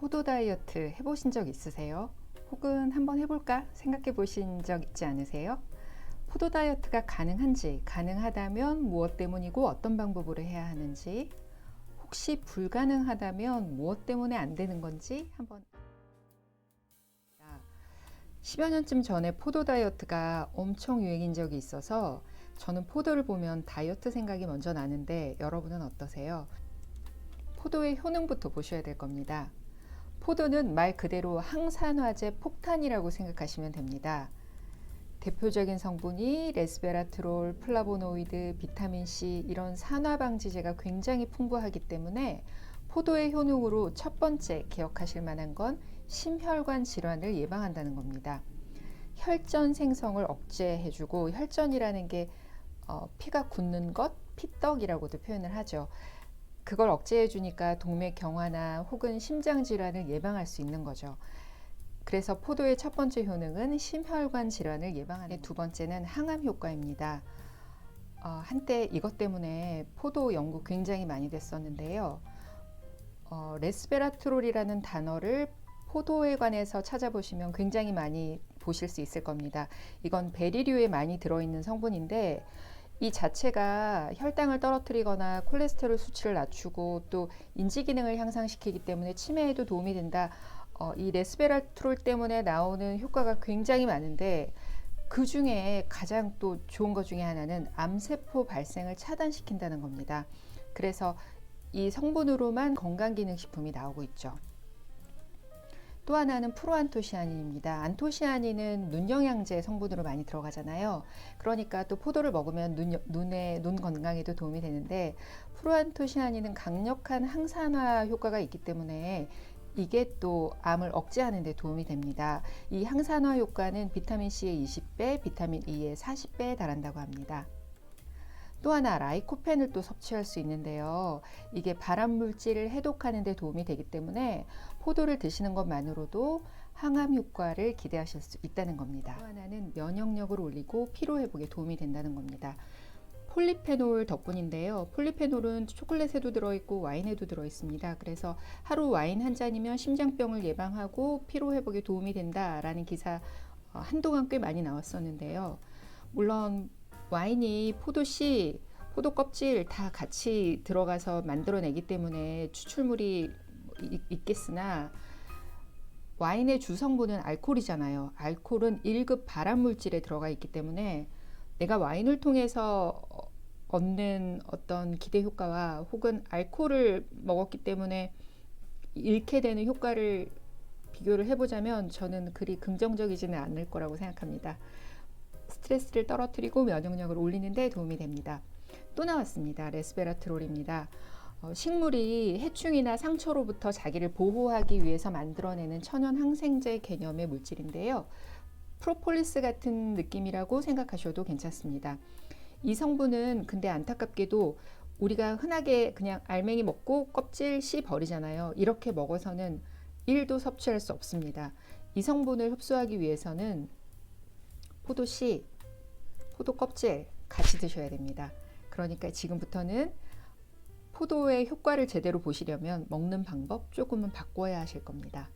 포도 다이어트 해보신 적 있으세요? 혹은 한번 해볼까 생각해 보신 적 있지 않으세요? 포도 다이어트가 가능한지, 가능하다면 무엇 때문이고 어떤 방법으로 해야 하는지, 혹시 불가능하다면 무엇 때문에 안 되는 건지 한번 10여 년쯤 전에 포도 다이어트가 엄청 유행인 적이 있어서 저는 포도를 보면 다이어트 생각이 먼저 나는데 여러분은 어떠세요? 포도의 효능부터 보셔야 될 겁니다. 포도는 말 그대로 항산화제 폭탄이라고 생각하시면 됩니다. 대표적인 성분이 레스베라트롤, 플라보노이드, 비타민 C 이런 산화 방지제가 굉장히 풍부하기 때문에 포도의 효능으로 첫 번째 기억하실 만한 건 심혈관 질환을 예방한다는 겁니다. 혈전 생성을 억제해주고 혈전이라는 게 어, 피가 굳는 것, 피떡이라고도 표현을 하죠. 그걸 억제해 주니까 동맥 경화나 혹은 심장 질환을 예방할 수 있는 거죠. 그래서 포도의 첫 번째 효능은 심혈관 질환을 예방하는 두 번째는 항암 효과입니다. 어, 한때 이것 때문에 포도 연구 굉장히 많이 됐었는데요. 어, 레스베라트롤이라는 단어를 포도에 관해서 찾아보시면 굉장히 많이 보실 수 있을 겁니다. 이건 베리류에 많이 들어있는 성분인데 이 자체가 혈당을 떨어뜨리거나 콜레스테롤 수치를 낮추고 또 인지 기능을 향상시키기 때문에 치매에도 도움이 된다. 어, 이 레스베라트롤 때문에 나오는 효과가 굉장히 많은데 그 중에 가장 또 좋은 것 중에 하나는 암세포 발생을 차단시킨다는 겁니다. 그래서 이 성분으로만 건강기능식품이 나오고 있죠. 또 하나는 프로안토시아닌입니다. 안토시아닌은 눈 영양제 성분으로 많이 들어가잖아요. 그러니까 또 포도를 먹으면 눈, 눈에 눈 건강에도 도움이 되는데 프로안토시아닌은 강력한 항산화 효과가 있기 때문에 이게 또 암을 억제하는 데 도움이 됩니다. 이 항산화 효과는 비타민 C의 20배, 비타민 E의 40배에 달한다고 합니다. 또 하나 라이코펜을 또 섭취할 수 있는데요. 이게 발암 물질을 해독하는 데 도움이 되기 때문에 포도를 드시는 것만으로도 항암 효과를 기대하실 수 있다는 겁니다. 또 하나는 면역력을 올리고 피로 회복에 도움이 된다는 겁니다. 폴리페놀 덕분인데요. 폴리페놀은 초콜릿에도 들어있고 와인에도 들어있습니다. 그래서 하루 와인 한 잔이면 심장병을 예방하고 피로 회복에 도움이 된다라는 기사 어, 한동안 꽤 많이 나왔었는데요. 물론 와인이 포도씨, 포도 껍질 다 같이 들어가서 만들어내기 때문에 추출물이 있겠으나 와인의 주성분은 알코올이잖아요. 알코올은 1급 발암 물질에 들어가 있기 때문에 내가 와인을 통해서 얻는 어떤 기대 효과와 혹은 알코올을 먹었기 때문에 잃게 되는 효과를 비교를 해보자면 저는 그리 긍정적이지는 않을 거라고 생각합니다. 스트레스를 떨어뜨리고 면역력을 올리는 데 도움이 됩니다. 또 나왔습니다. 레스베라트롤입니다. 어, 식물이 해충이나 상처로부터 자기를 보호하기 위해서 만들어내는 천연 항생제 개념의 물질인데요. 프로폴리스 같은 느낌이라고 생각하셔도 괜찮습니다. 이 성분은 근데 안타깝게도 우리가 흔하게 그냥 알맹이 먹고 껍질 씨 버리잖아요. 이렇게 먹어서는 1도 섭취할 수 없습니다. 이 성분을 흡수하기 위해서는 포도씨, 포도 껍질 같이 드셔야 됩니다. 그러니까 지금부터는 포도의 효과를 제대로 보시려면 먹는 방법 조금은 바꿔야 하실 겁니다.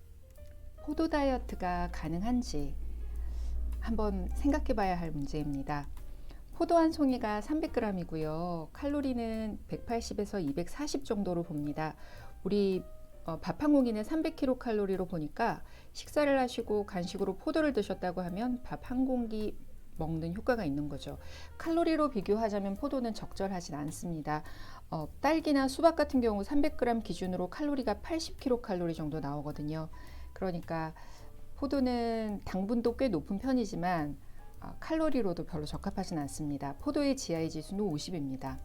포도 다이어트가 가능한지 한번 생각해 봐야 할 문제입니다. 포도 한 송이가 300g이고요. 칼로리는 180에서 240 정도로 봅니다. 우리 어, 밥한 공기는 300kcal로 보니까 식사를 하시고 간식으로 포도를 드셨다고 하면 밥 한 공기 먹는 효과가 있는 거죠. 칼로리로 비교하자면 포도는 적절하진 않습니다. 어, 딸기나 수박 같은 경우 300g 기준으로 칼로리가 80kcal 정도 나오거든요. 그러니까 포도는 당분도 꽤 높은 편이지만 어, 칼로리로도 별로 적합하진 않습니다. 포도의 GI 지수는 50입니다.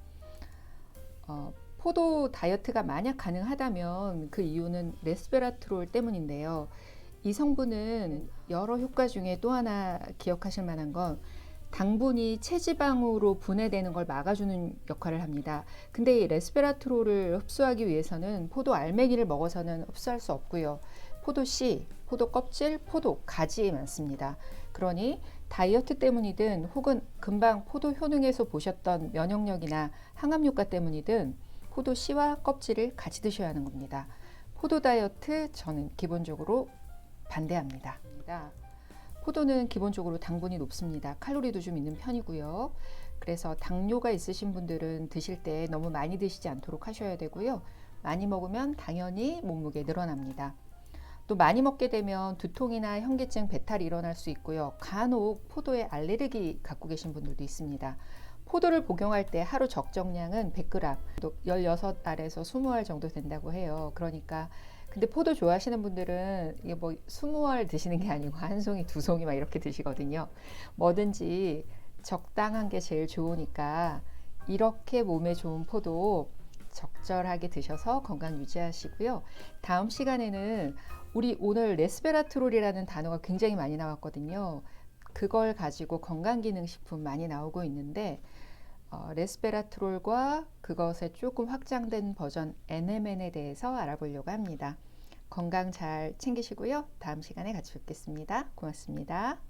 어, 포도 다이어트가 만약 가능하다면 그 이유는 레스베라트롤 때문인데요. 이 성분은 여러 효과 중에 또 하나 기억하실 만한 건 당분이 체지방으로 분해되는 걸 막아주는 역할을 합니다. 근데 이 레스베라트롤을 흡수하기 위해서는 포도 알맹이를 먹어서는 흡수할 수 없고요. 포도 씨, 포도 껍질, 포도 가지에 많습니다. 그러니 다이어트 때문이든 혹은 금방 포도 효능에서 보셨던 면역력이나 항암 효과 때문이든 포도 씨와 껍질을 같이 드셔야 하는 겁니다. 포도 다이어트 저는 기본적으로 반대합니다. 포도는 기본적으로 당분이 높습니다. 칼로리도 좀 있는 편이고요. 그래서 당뇨가 있으신 분들은 드실 때 너무 많이 드시지 않도록 하셔야 되고요. 많이 먹으면 당연히 몸무게 늘어납니다. 또 많이 먹게 되면 두통이나 현기증, 배탈이 일어날 수 있고요. 간혹 포도에 알레르기 갖고 계신 분들도 있습니다. 포도를 복용할 때 하루 적정량은 100g, 또 16알에서 20알 정도 된다고 해요. 그러니까 근데 포도 좋아하시는 분들은 이게 뭐 20알 드시는 게 아니고 한 송이, 두 송이 막 이렇게 드시거든요. 뭐든지 적당한 게 제일 좋으니까 이렇게 몸에 좋은 포도 적절하게 드셔서 건강 유지하시고요. 다음 시간에는 우리 오늘 레스베라트롤이라는 단어가 굉장히 많이 나왔거든요. 그걸 가지고 건강기능식품 많이 나오고 있는데 어, 레스베라트롤과 그것의 조금 확장된 버전 NMN에 대해서 알아보려고 합니다. 건강 잘 챙기시고요. 다음 시간에 같이 뵙겠습니다. 고맙습니다.